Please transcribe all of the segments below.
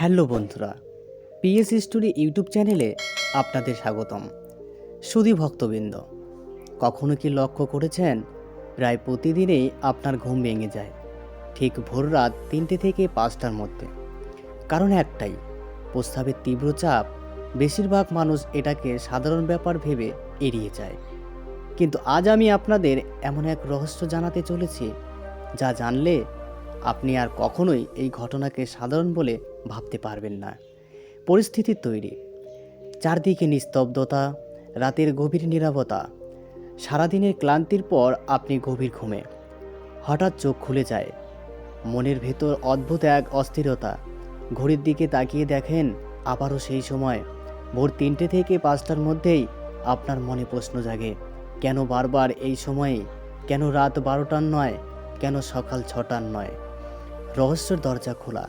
Hello বন্ধুরা, PS story YouTube চ্যানেলে আপনাদের স্বাগতম। সুধী ভক্তবৃন্দ, কখনো কি লক্ষ্য করেছেন প্রায় প্রতিদিনেই আপনার ঘুম ভেঙে যায়, ঠিক ভোর রাত তিনটে থেকে পাঁচটার মধ্যে? কারণ একটাই, প্রস্তাবের তীব্র চাপ, বেশিরভাগ মানুষ এটাকে সাধারণ ব্যাপার ভেবে এড়িয়ে যায়। কিন্তু আজ আমি আপনাদের এমন এক রহস্য জানাতে চলেছি, যা জানলে আপনি আর কখনোই এই ঘটনাকে সাধারণ বলে ভাবতে পারবেন না। পরিস্থিতি তৈরি। চারদিকে নিস্তব্ধতা, রাতের গভীর নীরবতা। সারাদিনের ক্লান্তির পর আপনি গভীর ঘুমে। হঠাৎ চোখ খুলে যায়। মনের ভেতর অদ্ভুত এক অস্থিরতা। ঘড়ির দিকে তাকিয়ে দেখেন, আবারও সেই সময়। ভোর তিনটে থেকে পাঁচটার মধ্যেই আপনার মনে প্রশ্ন জাগে, কেন বারবার এই সময়ে? কেন রাত বারোটার নয়? কেন সকাল ছটার নয়? রহস্যের দরজা খোলা,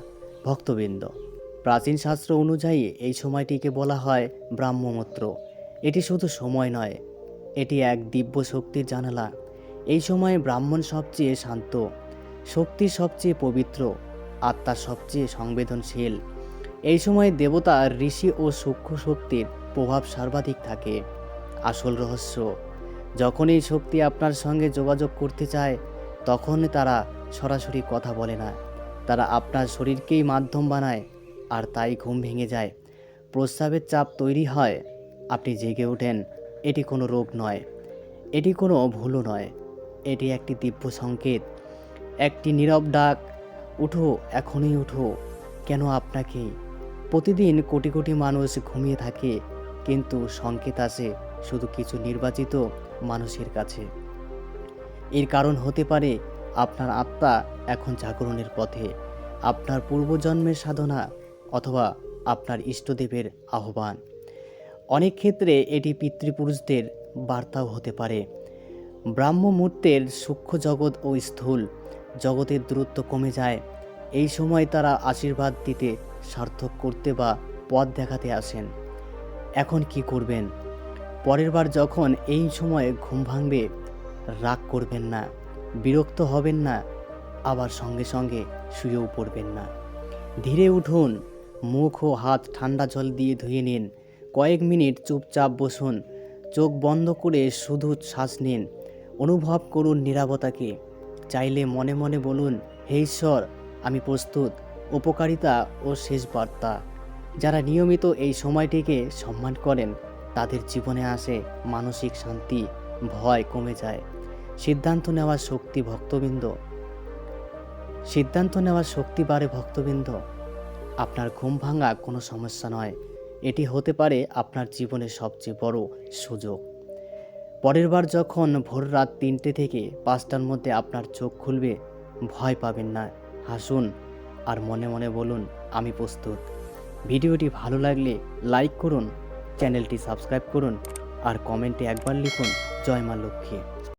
ভক্তবৃন্দ। প্রাচীন শাস্ত্র অনুযায়ী এই সময়টিকে বলা হয় ব্রাহ্মমূত্র। এটি শুধু সময় নয়, এটি এক দিব্য শক্তির জানালা। এই সময়ে ব্রাহ্মণ সবচেয়ে শান্ত, শক্তি সবচেয়ে পবিত্র, আত্মা সবচেয়ে সংবেদনশীল। এই সময় দেবতা, ঋষি ও সূক্ষ্ম শক্তির প্রভাব সর্বাধিক থাকে। আসল রহস্য, যখন এই শক্তি আপনার সঙ্গে যোগাযোগ করতে চায়, তখন তারা সরাসরি কথা বলে না। তারা আপনার শরীরকেই মাধ্যম বানায় আর তাই ঘুম ভেঙে যায়। প্রস্রাবের চাপ তৈরি হয়। আপনি জেগে ওঠেন। এটি কোনো রোগ নয়। এটি কোনো ভুলও নয়। এটি একটি দিব্য সংকেত। একটি নীরব ডাক, উঠো, এখনই উঠো। কেন আপনাকে? প্রতিদিন কোটি কোটি মানুষ ঘুমিয়ে থাকে, কিন্তু সংকেত আসে শুধু কিছু নির্বাচিত মানুষের কাছে। এর কারণ হতে পারে আপনার আত্মা এখন জাগরণের পথে। আপনার পূর্বজন্মের সাধনা অথবা আপনার ইষ্টদেবের আহ্বান। অনেক ক্ষেত্রে এটি পিতৃপুরুষদের বার্তাও হতে পারে। ব্রাহ্মমূর্তের সূক্ষ্ম জগৎ ও স্থূল জগতের দূরত্ব কমে যায়। এই সময় তারা আশীর্বাদ দিতে, সার্থক করতে বা পথ দেখাতে আসেন। এখন কি করবেন? পরের বার যখন এই সময়ে ঘুম ভাঙবে, রাগ করবেন না, বিরক্ত হবেন না আবার সঙ্গে সঙ্গে শুয়েও পড়বেন না। ধীরে উঠুন, মুখ ও হাত ঠান্ডা জল দিয়ে ধুয়ে নিন, কয়েক মিনিট চুপচাপ বসুন, চোখ বন্ধ করে শুধু শ্বাস নিন, অনুভব করুন নিরাপত্তাকে। চাইলে মনে মনে বলুন, হে ঈশ্বর, আমি প্রস্তুত, উপকারিতা ও শেষ বার্তা। যারা নিয়মিত এই সময়টিকে সম্মান করেন, তাদের জীবনে আসে মানসিক শান্তি, ভয় কমে যায়। সিদ্ধান্ত নেওয়ার শক্তি ভক্তবৃন্দ। সিদ্ধান্ত নেওয়ার শক্তি বাড়ে ভক্তবৃন্দ। আপনার ঘুম ভাঙা কোনো সমস্যা নয়। এটি হতে পারে আপনার জীবনের সবচেয়ে বড় সুযোগ। পরের বার যখন ভোর রাত তিনটে থেকে পাঁচটার মধ্যে আপনার চোখ খুলবে, ভয় পাবেন না। হাসুন আর মনে মনে বলুন, আমি প্রস্তুত। ভিডিওটি ভালো লাগলে লাইক করুন, চ্যানেলটি সাবস্ক্রাইব করুন আর কমেন্টে একবার লিখুন, জয় মা লক্ষ্মী।